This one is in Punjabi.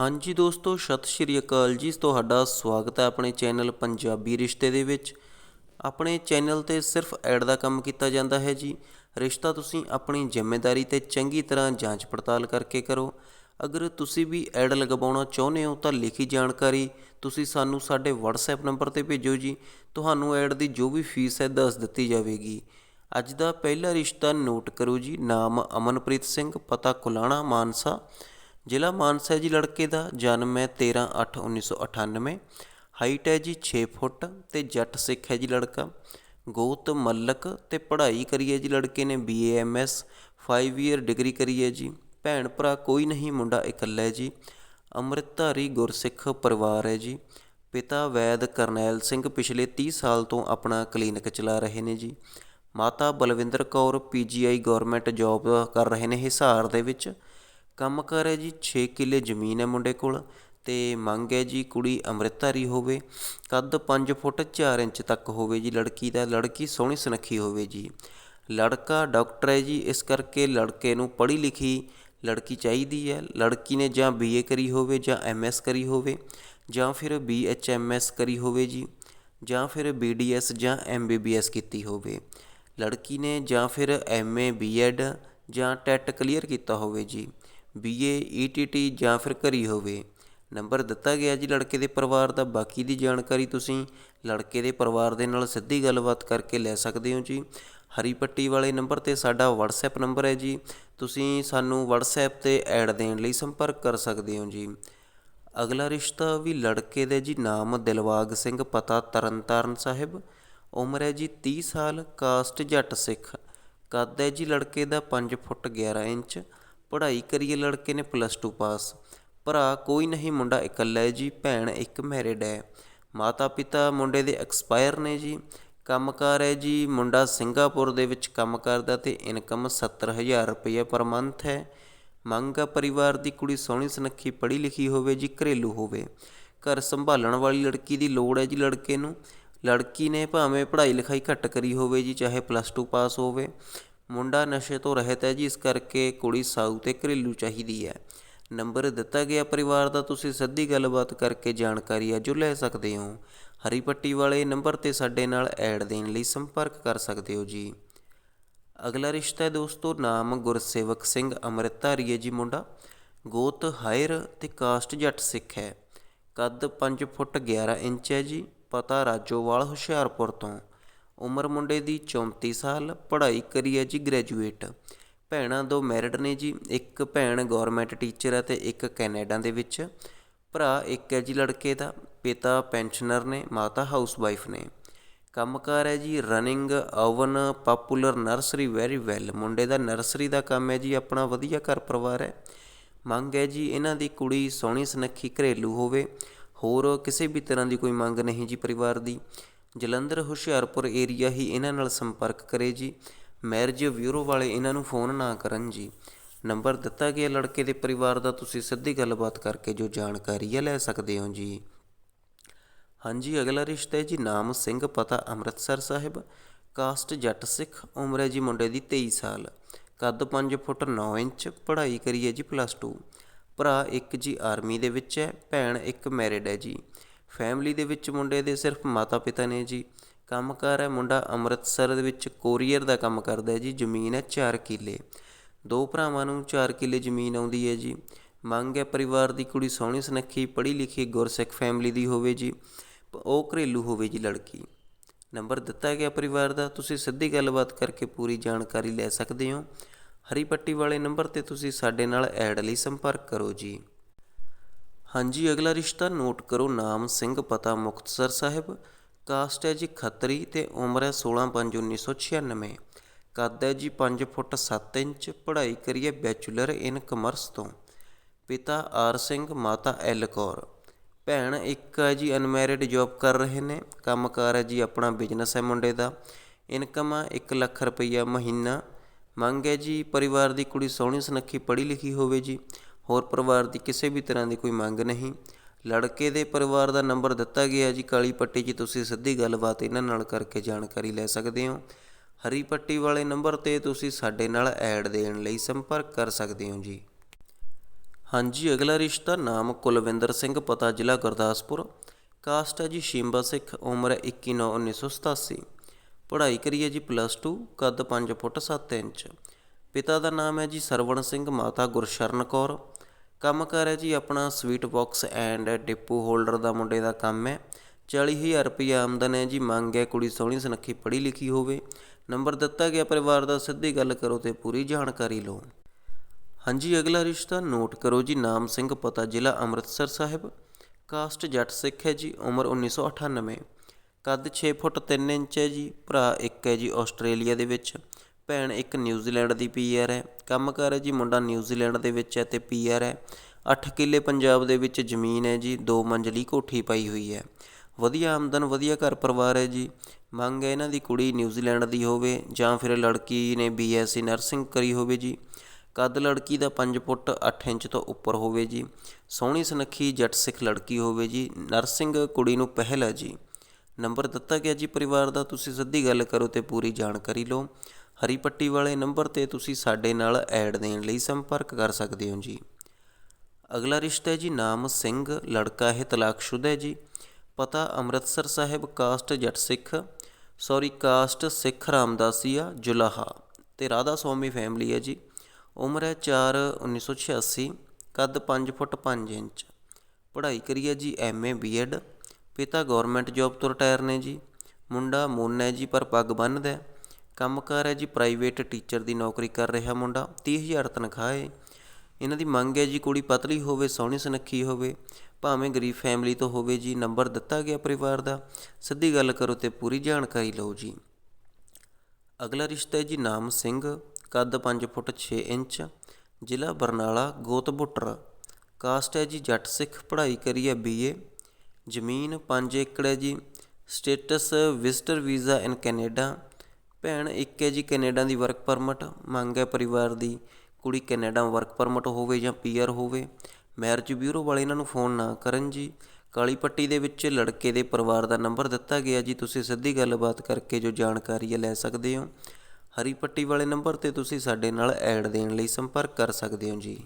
ਹਾਂਜੀ ਦੋਸਤੋ, ਸਤਿ ਸ਼੍ਰੀ ਅਕਾਲ ਜੀ। ਤੁਹਾਡਾ ਸਵਾਗਤ ਹੈ ਆਪਣੇ ਚੈਨਲ ਪੰਜਾਬੀ ਰਿਸ਼ਤੇ ਦੇ ਵਿੱਚ। ਆਪਣੇ ਚੈਨਲ ਤੇ ਸਿਰਫ ਐਡ ਦਾ ਕੰਮ ਕੀਤਾ ਜਾਂਦਾ ਹੈ ਜੀ। ਰਿਸ਼ਤਾ ਤੁਸੀਂ ਆਪਣੀ ਜ਼ਿੰਮੇਵਾਰੀ ਤੇ ਚੰਗੀ ਤਰ੍ਹਾਂ ਜਾਂਚ ਪੜਤਾਲ ਕਰਕੇ ਕਰੋ। ਅਗਰ ਤੁਸੀਂ ਵੀ ਐਡ ਲਗਵਾਉਣਾ ਚਾਹੁੰਦੇ ਹੋ ਤਾਂ ਲਿਖੀ ਜਾਣਕਾਰੀ ਤੁਸੀਂ ਸਾਨੂੰ ਸਾਡੇ WhatsApp ਨੰਬਰ ਤੇ ਭੇਜੋ ਜੀ। ਤੁਹਾਨੂੰ ਐਡ ਦੀ ਜੋ ਵੀ ਫੀਸ ਹੈ ਦੱਸ ਦਿੱਤੀ ਜਾਵੇਗੀ। ਅੱਜ ਦਾ ਪਹਿਲਾ ਰਿਸ਼ਤਾ ਨੋਟ ਕਰੋ ਜੀ। ਨਾਮ ਅਮਨਪ੍ਰੀਤ ਸਿੰਘ, ਪਤਾ ਕੁਲਾਣਾ, ਮਾਨਸਾ। ਜ਼ਿਲ੍ਹਾ ਮਾਨਸਾ ਹੈ ਜੀ ਲੜਕੇ ਦਾ ਜਨਮ ਹੈ 13/8/1998 ਹਾਈਟ ਹੈ ਜੀ 6 ਫੁੱਟ ਤੇ ਜੱਟ ਸਿੱਖ ਹੈ ਜੀ ਲੜਕਾ। ਗੋਤ ਮੱਲਕ ਤੇ ਪੜ੍ਹਾਈ ਕਰੀ ਹੈ ਜੀ ਲੜਕੇ ਨੇ ਬੀਏਐਮਐਸ 5 ਇਅਰ ਡਿਗਰੀ ਕਰੀ ਹੈ ਜੀ। ਭੈਣ ਭਰਾ ਕੋਈ ਨਹੀਂ, ਮੁੰਡਾ ਇਕੱਲਾ ਹੈ ਜੀ। ਅੰਮ੍ਰਿਤਧਾਰੀ ਗੁਰਸਿੱਖ ਪਰਿਵਾਰ ਹੈ ਜੀ। ਪਿਤਾ ਵੈਦ ਕਰਨੈਲ ਸਿੰਘ ਪਿਛਲੇ 30 ਸਾਲ ਤੋਂ ਆਪਣਾ ਕਲੀਨਿਕ ਚਲਾ ਰਹੇ ਨੇ ਜੀ। ਮਾਤਾ Balwinder Kaur PGI government job ਕਰ ਰਹੇ ਨੇ ਹਿਸਾਰ ਦੇ ਵਿੱਚ। ਕੰਮ ਕਾਰ ਹੈ ਜੀ, ਛੇ ਕਿੱਲੇ ਜ਼ਮੀਨ ਹੈ ਮੁੰਡੇ ਕੋਲ ਅਤੇ ਮੰਗ ਹੈ ਜੀ ਕੁੜੀ ਅੰਮ੍ਰਿਤਧਾਰੀ ਹੋਵੇ, ਕੱਦ ਪੰਜ ਫੁੱਟ ਚਾਰ ਇੰਚ ਤੱਕ ਹੋਵੇ ਜੀ ਲੜਕੀ ਦਾ, ਲੜਕੀ ਸੋਹਣੀ ਸੁਨੱਖੀ ਹੋਵੇ ਜੀ। ਲੜਕਾ ਡਾਕਟਰ ਹੈ ਜੀ, ਇਸ ਕਰਕੇ ਲੜਕੇ ਨੂੰ ਪੜ੍ਹੀ ਲਿਖੀ ਲੜਕੀ ਚਾਹੀਦੀ ਹੈ, ਲੜਕੀ ਨੇ ਜਾਂ ਬੀਏ ਕਰੀ ਹੋਵੇ ਜਾਂ ਐਮਐਸ ਕਰੀ ਹੋਵੇ, ਜਾਂ ਫਿਰ ਬੀਐਚਐਮਐਸ ਕਰੀ ਹੋਵੇ ਜੀ, ਜਾਂ ਫਿਰ ਬੀਡੀਐਸ ਜਾਂ ਐਮਬੀਬੀਐਸ ਕੀਤੀ ਹੋਵੇ। ਲੜਕੀ ਨੇ ਜਾਂ ਫਿਰ ਐਮਏ ਬੀਐਡ ਜਾਂ ਟੈਟ ਕਲੀਅਰ ਕੀਤਾ ਹੋਵੇ ਜੀ। ਬੀਏ ਈਟੀਟੀ ਜਾਂ ਫਿਰ ਘਰੀ ਹੋਵੇ। ਨੰਬਰ ਦਿੱਤਾ ਗਿਆ ਜੀ ਲੜਕੇ ਦੇ ਪਰਿਵਾਰ ਦਾ। ਬਾਕੀ ਦੀ ਜਾਣਕਾਰੀ ਤੁਸੀਂ ਲੜਕੇ ਦੇ ਪਰਿਵਾਰ ਦੇ ਨਾਲ ਸਿੱਧੀ ਗੱਲਬਾਤ ਕਰਕੇ ਲੈ ਸਕਦੇ ਹੋ ਜੀ। ਹਰੀ ਪੱਟੀ ਵਾਲੇ ਨੰਬਰ ਤੇ ਸਾਡਾ WhatsApp ਨੰਬਰ ਹੈ ਜੀ। ਤੁਸੀਂ ਸਾਨੂੰ WhatsApp ਤੇ ਐਡ ਦੇਣ ਲਈ ਸੰਪਰਕ ਕਰ ਸਕਦੇ ਹੋ ਜੀ। ਅਗਲਾ ਰਿਸ਼ਤਾ ਵੀ ਲੜਕੇ ਦੇ ਜੀ। ਨਾਮ ਦਿਲਵਾਗ ਸਿੰਘ, ਪਤਾ ਤਰਨਤਾਰਨ ਸਾਹਿਬ। ਉਮਰ ਹੈ ਜੀ 30 ਸਾਲ, ਕਾਸਟ ਜੱਟ ਸਿੱਖ। ਕੱਦ ਹੈ ਜੀ ਲੜਕੇ ਦਾ 5 ਫੁੱਟ 11 ਇੰਚ। ਪੜ੍ਹਾਈ ਕਰੀਏ ਲੜਕੇ ਨੇ ਪਲੱਸ 2 ਪਾਸ। ਭਰਾ ਕੋਈ ਨਹੀਂ, ਮੁੰਡਾ ਇਕੱਲਾ ਹੈ ਜੀ, ਭੈਣ ਇੱਕ ਮੈਰਿਡ ਹੈ। ਮਾਤਾ ਪਿਤਾ ਮੁੰਡੇ ਦੇ ਐਕਸਪਾਇਰ ਨੇ ਜੀ। ਕੰਮਕਾਰ ਹੈ ਜੀ, ਮੁੰਡਾ ਸਿੰਗਾਪੁਰ ਦੇ ਵਿੱਚ ਕੰਮ ਕਰਦਾ ਤੇ ਇਨਕਮ 70000 ਰੁਪਏ ਪਰ ਮੰਥ ਹੈ। ਮੰਗ ਆ ਪਰਿਵਾਰ ਦੀ ਕੁੜੀ ਸੋਹਣੀ ਸੁਨੱਖੀ ਪੜ੍ਹੀ ਲਿਖੀ ਹੋਵੇ ਜੀ, ਘਰੇਲੂ ਹੋਵੇ। ਘਰ ਸੰਭਾਲਣ ਵਾਲੀ ਲੜਕੀ ਦੀ ਲੋੜ ਹੈ ਜੀ ਲੜਕੇ ਨੂੰ। ਲੜਕੀ ਨੇ ਭਾਵੇਂ ਪੜ੍ਹਾਈ ਲਿਖਾਈ ਘੱਟ ਕਰੀ ਹੋਵੇ ਜੀ, ਚਾਹੇ ਪਲੱਸ 2 ਪਾਸ ਹੋਵੇ। ਮੁੰਡਾ ਨਸ਼ੇ ਤੋਂ ਰਹਿਤ ਹੈ ਜੀ, ਇਸ ਕਰਕੇ ਕੁੜੀ ਸਾਊ ਤੇ ਘਰੇਲੂ ਚਾਹੀਦੀ ਹੈ। ਨੰਬਰ ਦਿੱਤਾ ਗਿਆ ਪਰਿਵਾਰ ਦਾ, ਤੁਸੀਂ ਸਿੱਧੀ ਗੱਲਬਾਤ ਕਰਕੇ ਜਾਣਕਾਰੀ ਆ ਜੋ ਲੈ ਸਕਦੇ ਹੋ। ਹਰੀ ਪੱਟੀ ਵਾਲੇ ਨੰਬਰ ਤੇ ਸਾਡੇ ਨਾਲ ਐਡ ਦੇਣ ਲਈ ਸੰਪਰਕ ਕਰ ਸਕਦੇ ਹੋ ਜੀ। ਅਗਲਾ ਰਿਸ਼ਤਾ ਹੈ ਦੋਸਤੋ, ਨਾਮ ਗੁਰਸੇਵਕ ਸਿੰਘ ਅੰਮ੍ਰਿਤਧਾਰੀ ਹੈ ਜੀ ਮੁੰਡਾ। ਗੋਤ ਹਾਇਰ ਤੇ ਕਾਸਟ ਜੱਟ ਸਿੱਖ ਹੈ। ਕੱਦ 5 ਫੁੱਟ 11 ਇੰਚ ਹੈ ਜੀ, ਪਤਾ ਰਾਜੋਵਾਲ ਹੁਸ਼ਿਆਰਪੁਰ ਤੋਂ। ਉਮਰ ਮੁੰਡੇ ਦੀ 34 ਸਾਲ, ਪੜ੍ਹਾਈ ਕਰੀ ਹੈ ਜੀ ਗ੍ਰੈਜੂਏਟ ਭੈਣਾਂ ਦੋ ਮੈਰਿਡ ਨੇ ਜੀ, ਇੱਕ ਭੈਣ ਗੌਰਮੈਂਟ ਟੀਚਰ ਹੈ ਅਤੇ ਇੱਕ ਕੈਨੇਡਾ ਦੇ ਵਿੱਚ। ਭਰਾ ਇੱਕ ਹੈ ਜੀ ਲੜਕੇ ਦਾ, ਪਿਤਾ ਪੈਨਸ਼ਨਰ ਨੇ, ਮਾਤਾ ਹਾਊਸ ਵਾਈਫ ਨੇ। ਕੰਮਕਾਰ ਹੈ ਜੀ running own popular nursery very well ਮੁੰਡੇ ਦਾ ਨਰਸਰੀ ਦਾ ਕੰਮ ਹੈ ਜੀ ਆਪਣਾ ਵਧੀਆ ਘਰ ਪਰਿਵਾਰ ਹੈ। ਮੰਗ ਹੈ ਜੀ ਇਹਨਾਂ ਦੀ ਕੁੜੀ ਸੋਹਣੀ ਸੁਨੱਖੀ ਘਰੇਲੂ ਹੋਵੇ। ਹੋਰ ਕਿਸੇ ਵੀ ਤਰ੍ਹਾਂ ਦੀ ਕੋਈ ਮੰਗ ਨਹੀਂ ਜੀ ਪਰਿਵਾਰ ਦੀ। ਜਲੰਧਰ, ਹੁਸ਼ਿਆਰਪੁਰ ਏਰੀਆ ਹੀ ਇਹਨਾਂ ਨਾਲ ਸੰਪਰਕ ਕਰੇ ਜੀ। ਮੈਰਿਜ ਬਿਊਰੋ ਵਾਲੇ ਇਹਨਾਂ ਨੂੰ ਫੋਨ ਨਾ ਕਰਨ ਜੀ। ਨੰਬਰ ਦਿੱਤਾ ਗਿਆ ਲੜਕੇ ਦੇ ਪਰਿਵਾਰ ਦਾ, ਤੁਸੀਂ ਸਿੱਧੀ ਗੱਲਬਾਤ ਕਰਕੇ ਜੋ ਜਾਣਕਾਰੀ ਹੈ ਲੈ ਸਕਦੇ ਹੋ ਜੀ। ਹਾਂਜੀ, ਅਗਲਾ ਰਿਸ਼ਤਾ ਹੈ ਜੀ, ਨਾਮ ਸਿੰਘ, ਪਤਾ ਅੰਮ੍ਰਿਤਸਰ ਸਾਹਿਬ। ਕਾਸਟ ਜੱਟ ਸਿੱਖ, ਉਮਰ ਹੈ ਜੀ ਮੁੰਡੇ ਦੀ 23 ਸਾਲ। ਕੱਦ 5 ਫੁੱਟ 9 ਇੰਚ, ਪੜ੍ਹਾਈ ਕਰੀ ਹੈ ਜੀ ਪਲੱਸ 2 ਭਰਾ ਇੱਕ ਜੀ ਆਰਮੀ ਦੇ ਵਿੱਚ ਹੈ, ਭੈਣ ਇੱਕ ਮੈਰਿਡ ਹੈ ਜੀ। ਫੈਮਿਲੀ ਦੇ ਵਿੱਚ ਮੁੰਡੇ ਦੇ ਸਿਰਫ ਮਾਤਾ ਪਿਤਾ ਨੇ ਜੀ। ਕੰਮਕਾਰ ਹੈ, ਮੁੰਡਾ ਅੰਮ੍ਰਿਤਸਰ ਦੇ ਵਿੱਚ ਕੋਰੀਅਰ ਦਾ ਕੰਮ ਕਰਦਾ ਹੈ ਜੀ। ਜ਼ਮੀਨ ਹੈ 4 ਕਿੱਲੇ। ਦੋ ਭਰਾਵਾਂ ਨੂੰ 4 ਕਿੱਲੇ ਜ਼ਮੀਨ ਆਉਂਦੀ ਹੈ ਜੀ। ਮੰਗ ਹੈ ਪਰਿਵਾਰ ਦੀ ਕੁੜੀ ਸੋਹਣੀ ਸੁਨੱਖੀ ਪੜ੍ਹੀ ਲਿਖੀ ਗੁਰਸਿੱਖ ਫੈਮਿਲੀ ਦੀ ਹੋਵੇ ਜੀ। ਉਹ ਘਰੇਲੂ ਹੋਵੇ ਜੀ ਲੜਕੀ। ਨੰਬਰ ਦਿੱਤਾ ਗਿਆ ਪਰਿਵਾਰ ਦਾ। ਤੁਸੀਂ ਸਿੱਧੀ ਗੱਲਬਾਤ ਕਰਕੇ ਪੂਰੀ ਜਾਣਕਾਰੀ ਲੈ ਸਕਦੇ ਹੋ। ਹਰੀ ਪੱਟੀ ਵਾਲੇ ਨੰਬਰ ਤੇ ਤੁਸੀਂ ਸਾਡੇ ਨਾਲ ਐਡ ਲਈ ਸੰਪਰਕ ਕਰੋ ਜੀ। ਹਾਂਜੀ, ਅਗਲਾ ਰਿਸ਼ਤਾ ਨੋਟ ਕਰੋ। ਨਾਮ ਸਿੰਘ ਪਤਾ ਮੁਕਤਸਰ ਸਾਹਿਬ। ਕਾਸਟ ਹੈ ਜੀ ਖੱਤਰੀ ਤੇ ਉਮਰ ਹੈ 16/5/1996 ਕੱਦ ਹੈ ਜੀ 5 ਫੁੱਟ 7 ਇੰਚ। ਪੜ੍ਹਾਈ ਕਰੀਏ ਬੈਚਲਰ ਇਨ ਕਮਰਸ ਤੋਂ। ਪਿਤਾ ਆਰ ਸਿੰਘ, ਮਾਤਾ ਐਲ ਕੌਰ। ਭੈਣ ਇੱਕ ਹੈ ਜੀ ਅਨਮੈਰਿਡ ਜੌਬ ਕਰ ਰਹੇ ਨੇ। ਕੰਮਕਾਰ ਹੈ ਜੀ ਆਪਣਾ ਬਿਜ਼ਨਸ ਹੈ ਮੁੰਡੇ ਦਾ। ਇਨਕਮ ਆ 1 ਲੱਖ ਰੁਪਈਆ ਮਹੀਨਾ। ਮੰਗ ਹੈ ਜੀ ਪਰਿਵਾਰ ਦੀ ਕੁੜੀ ਸੋਹਣੀ ਸੁਨੱਖੀ ਪੜ੍ਹੀ ਲਿਖੀ ਹੋਵੇ ਜੀ। ਹੋਰ ਪਰਿਵਾਰ ਦੀ ਕਿਸੇ ਵੀ ਤਰ੍ਹਾਂ ਦੀ ਕੋਈ ਮੰਗ ਨਹੀਂ। ਲੜਕੇ ਦੇ ਪਰਿਵਾਰ ਦਾ ਨੰਬਰ ਦਿੱਤਾ ਗਿਆ ਜੀ। ਕਾਲੀ ਪੱਟੀ 'ਚ ਤੁਸੀਂ ਸਿੱਧੀ ਗੱਲਬਾਤ ਇਹਨਾਂ ਨਾਲ ਕਰਕੇ ਜਾਣਕਾਰੀ ਲੈ ਸਕਦੇ ਹੋ। ਹਰੀ ਪੱਟੀ ਵਾਲੇ ਨੰਬਰ ਤੇ ਤੁਸੀਂ ਸਾਡੇ ਨਾਲ ਐਡ ਦੇਣ ਲਈ ਸੰਪਰਕ ਕਰ ਸਕਦੇ ਹੋ ਜੀ। ਹਾਂਜੀ, ਅਗਲਾ ਰਿਸ਼ਤਾ ਨਾਮ ਕੁਲਵਿੰਦਰ ਸਿੰਘ, ਪਤਾ ਜ਼ਿਲ੍ਹਾ ਗੁਰਦਾਸਪੁਰ। ਕਾਸਟ ਹੈ ਜੀ ਸ਼ਿੰਬਾ ਸਿੱਖ, ਉਮਰ ਹੈ 21 ਨੌ 1987 ਪੜ੍ਹਾਈ ਕਰੀ ਹੈ ਜੀ ਪਲੱਸ 2 ਕੱਦ 5 ਫੁੱਟ 7 ਇੰਚ। ਪਿਤਾ ਦਾ ਨਾਮ ਹੈ ਜੀ ਸਰਵਣ ਸਿੰਘ, ਮਾਤਾ ਗੁਰਸ਼ਰਨ ਕੌਰ। ਕੰਮ ਕਰ ਹੈ ਜੀ ਆਪਣਾ sweet box and depot holder ਦਾ ਮੁੰਡੇ ਦਾ ਕੰਮ ਹੈ। 40000 ਰੁਪਏ ਆਮਦਨ ਹੈ ਜੀ, ਮੰਗ ਹੈ ਕੁੜੀ ਸੋਹਣੀ ਸੁਨੱਖੀ ਪੜ੍ਹੀ ਲਿਖੀ ਹੋਵੇ। ਨੰਬਰ ਦਿੱਤਾ ਗਿਆ ਪਰਿਵਾਰ ਦਾ, ਸਿੱਧੀ ਗੱਲ ਕਰੋ ਤੇ ਪੂਰੀ ਜਾਣਕਾਰੀ ਲਓ। ਹਾਂਜੀ, ਅਗਲਾ ਰਿਸ਼ਤਾ ਨੋਟ ਕਰੋ ਜੀ, ਨਾਮ ਸਿੰਘ, ਪਤਾ ਜ਼ਿਲ੍ਹਾ ਅੰਮ੍ਰਿਤਸਰ ਸਾਹਿਬ। ਕਾਸਟ ਜੱਟ ਸਿੱਖ ਹੈ ਜੀ, ਉਮਰ 1998 ਕੱਦ 6 ਫੁੱਟ 3 ਇੰਚ ਹੈ ਜੀ, ਭਰਾ ਇੱਕ ਹੈ ਜੀ, ਆਸਟ੍ਰੇਲੀਆ ਦੇ ਵਿੱਚ। ਭੈਣ ਇੱਕ ਨਿਊਜ਼ੀਲੈਂਡ ਦੀ ਪੀਆਰ ਹੈ। ਕੰਮਕਾਰ ਹੈ ਜੀ ਮੁੰਡਾ ਨਿਊਜ਼ੀਲੈਂਡ ਦੇ ਵਿੱਚ ਹੈ ਤੇ ਪੀਆਰ ਹੈ। 8 ਕਿੱਲੇ ਪੰਜਾਬ ਦੇ ਵਿੱਚ ਜ਼ਮੀਨ ਹੈ ਜੀ, ਦੋ ਮੰਜ਼ਲੀ ਕੋਠੀ ਪਾਈ ਹੋਈ ਹੈ। ਵਧੀਆ ਆਮਦਨ, ਵਧੀਆ ਘਰ ਪਰਿਵਾਰ ਹੈ ਜੀ। ਮੰਗ ਹੈ ਇਹਨਾਂ ਦੀ ਕੁੜੀ ਨਿਊਜ਼ੀਲੈਂਡ ਦੀ ਹੋਵੇ ਜਾਂ ਫਿਰ ਲੜਕੀ ਨੇ ਬੀਐਸਸੀ ਨਰਸਿੰਗ ਕਰੀ ਹੋਵੇ ਜੀ। ਕੱਦ ਲੜਕੀ ਦਾ 5 ਫੁੱਟ 8 ਇੰਚ ਤੋਂ ਉੱਪਰ ਹੋਵੇ ਜੀ। ਸੋਹਣੀ ਸੁਨੱਖੀ ਜੱਟ ਸਿੱਖ ਲੜਕੀ ਹੋਵੇ ਜੀ। ਨਰਸਿੰਗ ਕੁੜੀ ਨੂੰ ਪਹਿਲ ਹੈ ਜੀ। ਨੰਬਰ ਦਿੱਤਾ ਗਿਆ ਜੀ ਪਰਿਵਾਰ ਦਾ, ਤੁਸੀਂ ਸਿੱਧੀ ਗੱਲ ਕਰੋ ਤੇ ਪੂਰੀ ਜਾਣਕਾਰੀ ਲਓ। ਹਰੀ ਪੱਟੀ ਵਾਲੇ ਨੰਬਰ ਤੇ ਤੁਸੀਂ ਸਾਡੇ ਨਾਲ ਐਡ ਦੇਣ ਲਈ ਸੰਪਰਕ ਕਰ ਸਕਦੇ ਹੋ ਜੀ। ਅਗਲਾ ਰਿਸ਼ਤਾ ਹੈ ਜੀ ਨਾਮ ਸਿੰਘ, ਲੜਕਾ ਹੈ ਤਲਾਕਸ਼ੁਦਾ ਹੈ ਜੀ। ਪਤਾ Amritsar Sahib caste Jat Sikh, sorry caste Sikh Ramdasia Julaha ਤੇ ਰਾਧਾ ਸਵਾਮੀ ਫੈਮਿਲੀ ਹੈ ਜੀ। ਉਮਰ ਹੈ 4 1986 ਕੱਦ 5 ਫੁੱਟ 5 ਇੰਚ। ਪੜ੍ਹਾਈ ਕਰੀ ਹੈ ਜੀ ਐਮਏ ਬੀਐਡ। ਪਿਤਾ ਗਵਰਨਮੈਂਟ ਜੌਬ ਤੋਂ ਰਿਟਾਇਰ ਨੇ ਜੀ। ਮੁੰਡਾ ਮੁੰਨ ਹੈ ਜੀ ਪਰ ਪੱਗ ਬੰਨ੍ਹਦਾ ਕੰਮਕਾਰ ਹੈ ਜੀ ਪ੍ਰਾਈਵੇਟ ਟੀਚਰ ਦੀ ਨੌਕਰੀ ਕਰ ਰਿਹਾ ਮੁੰਡਾ 30000 ਤਨਖਾਹ ਹੈ। ਇਹਨਾਂ ਦੀ ਮੰਗ ਹੈ ਜੀ, ਕੁੜੀ ਪਤਲੀ ਹੋਵੇ, ਸੋਹਣੀ ਸੁਨੱਖੀ ਹੋਵੇ, ਭਾਵੇਂ ਗਰੀਬ ਫੈਮਿਲੀ ਤੋਂ ਹੋਵੇ ਜੀ ਨੰਬਰ ਦਿੱਤਾ ਗਿਆ ਪਰਿਵਾਰ ਦਾ। ਸਿੱਧੀ ਗੱਲ ਕਰੋ ਤੇ ਪੂਰੀ ਜਾਣਕਾਰੀ ਲਓ ਜੀ। ਅਗਲਾ ਰਿਸ਼ਤਾ ਹੈ ਜੀ, ਨਾਮ ਸਿੰਘ, ਕੱਦ 5 ਫੁੱਟ 6 ਇੰਚ, ਜ਼ਿਲ੍ਹਾ ਬਰਨਾਲਾ, ਗੋਤ ਬੁੱਟਰ। ਕਾਸਟ ਹੈ ਜੀ, ਜੱਟ ਸਿੱਖ, ਪੜ੍ਹਾਈ ਕਰੀ ਹੈ ਬੀਏ ਜ਼ਮੀਨ 5 ਏਕੜ ਹੈ ਜੀ status visitor visa in Canada ਭੈਣ ਇੱਕ ਹੈ ਜੀ ਕੈਨੇਡਾ ਦੀ ਵਰਕ ਪਰਮਿਟ ਮੰਗ ਹੈ ਪਰਿਵਾਰ ਦੀ ਕੁੜੀ ਕੈਨੇਡਾ ਵਰਕ ਪਰਮਿਟ ਹੋਵੇ ਜਾਂ ਪੀਆਰ ਹੋਵੇ। ਮੈਰਿਜ ਬਿਊਰੋ ਵਾਲੇ ਇਹਨਾਂ ਨੂੰ ਫੋਨ ਨਾ ਕਰਨ ਜੀ। ਕਾਲੀ ਪੱਟੀ ਦੇ ਵਿੱਚ ਲੜਕੇ ਦੇ ਪਰਿਵਾਰ ਦਾ ਨੰਬਰ ਦਿੱਤਾ ਗਿਆ ਜੀ। ਤੁਸੀਂ ਸਿੱਧੀ ਗੱਲਬਾਤ ਕਰਕੇ ਜੋ ਜਾਣਕਾਰੀ ਹੈ ਲੈ ਸਕਦੇ ਹੋ। ਹਰੀ ਪੱਟੀ ਵਾਲੇ ਨੰਬਰ ਤੇ ਤੁਸੀਂ ਸਾਡੇ ਨਾਲ ਐਡ ਦੇਣ ਲਈ ਸੰਪਰਕ ਕਰ ਸਕਦੇ ਹੋ ਜੀ।